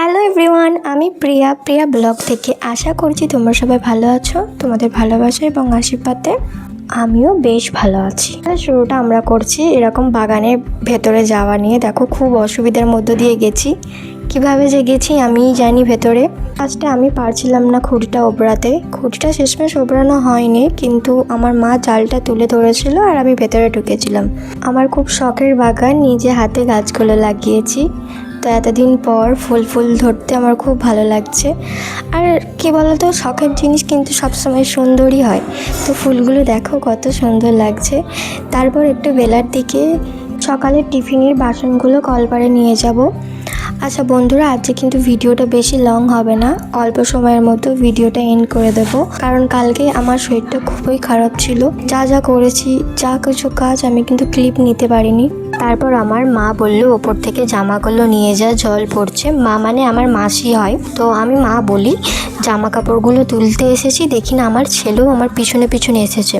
Hello everyone আমি প্রিয়া প্রিয়া blog থেকে আশা করছি তোমরা সবাই ভালো আছো, তোমাদের ভালোবাসা এবং আশীর্বাদে আমিও বেশ ভালো আছি। শুরুটা আমরা করছি, এরকম বাগানের ভেতরে যাওয়া নিয়ে। দেখো, খুব অসুবিধার মধ্য দিয়ে গেছি। কীভাবে যে গেছি আমিই জানি ভেতরে। কাজটা আমি পারছিলাম না খুঁটিটা ওবড়াতে। খুঁটিটা শেষমেশ ওবড়ানো হয়নি, কিন্তু আমার মা জালটা তুলে ধরেছিল আর আমি ভেতরে ঢুকেছিলাম। আমার খুব শখের বাগান, নিজে হাতে গাছগুলো লাগিয়েছি। তো এতদিন পর ফুল ফুল ধরতে আমার খুব ভালো লাগছে। আর কি বলতো, শখের জিনিস কিন্তু সবসময় সুন্দরই হয়। তো ফুলগুলো দেখো কত সুন্দর লাগছে। তারপর একটু বেলার দিকে সকালের টিফিনের বাসনগুলো কলপারে নিয়ে যাব। আচ্ছা বন্ধুরা, আজকে কিন্তু ভিডিওটা বেশি লং হবে না। অল্প সময়ের মতো ভিডিওটা এন্ড করে দেব। কারণ কালকে আমার শরীরটা খুবই খারাপ ছিল। যা যা করেছি, যা কিছু কাজ আমি কিন্তু ক্লিপ নিতে পারিনি। তারপর আমার মা বলল, ওপর থেকে জামাগুলো নিয়ে যা, জল পড়ছে। মা মানে আমার মাসি হয়। তো আমি মা বলি জামা কাপড়গুলো তুলতে এসেছি, দেখি না আমার ছেলেও আমার পিছনে পিছনে এসেছে।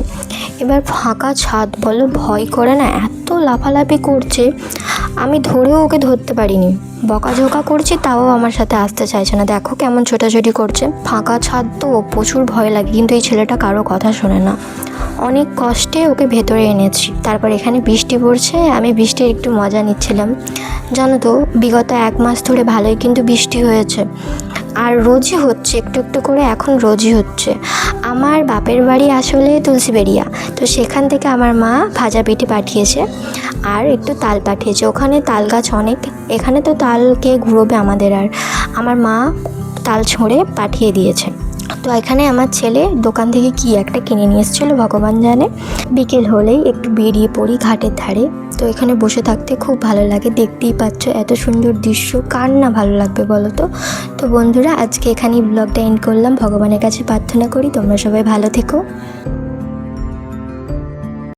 এবার ফাঁকা ছাদ বলো, ভয় করে না, এত লাফালাফি করছে। আমি ধরেও ওকে ধরতে পারিনি। বকাঝোকা করছি, তাও আমার সাথে আসতে চাইছে না। দেখো কেমন ছোটাছুটি করছে। ফাঁকা ছাদ তো, প্রচুর ভয় লাগে, কিন্তু এই ছেলেটা কারও কথা শোনে না। অনেক কষ্টে ওকে ভেতরে এনেছি। তারপর এখানে বৃষ্টি পড়ছে, আমি বৃষ্টির একটু মজা নিচ্ছিলাম। জানো তো, বিগত এক মাস ধরে ভালোই কিন্তু বৃষ্টি হয়েছে। আর রোজই হচ্ছে, একটু একটু করে এখন রোজই হচ্ছে। আমার বাপের বাড়ি আসলে তুলসীবেড়িয়া। তো সেখান থেকে আমার মা ভাজা পিঠে পাঠিয়েছে। আর একটু তাল পাঠিয়েছে। ওখানে তাল গাছ অনেক। এখানে তো তাল কে ঘুরোবে আমাদের আর। আমার মা তাল ছড়ে পাঠিয়ে দিয়েছে। তো এখানে আমার ছেলে দোকান থেকে কি একটা কিনে নিয়ে এসেছিল, ভগবান জানে। বিকেল হলেই একটু বেরিয়ে পড়ি ঘাটের ধারে। তো এখানে বসে থাকতে খুব ভালো লাগে। দেখতেই পাচ্ছ এত সুন্দর দৃশ্য। কার না ভালো লাগবে বলো তো? তো বন্ধুরা, আজকে এখানেই ব্লগটা এন্ড করলাম। ভগবানের কাছে প্রার্থনা করি তোমরা সবাই ভালো থেকো।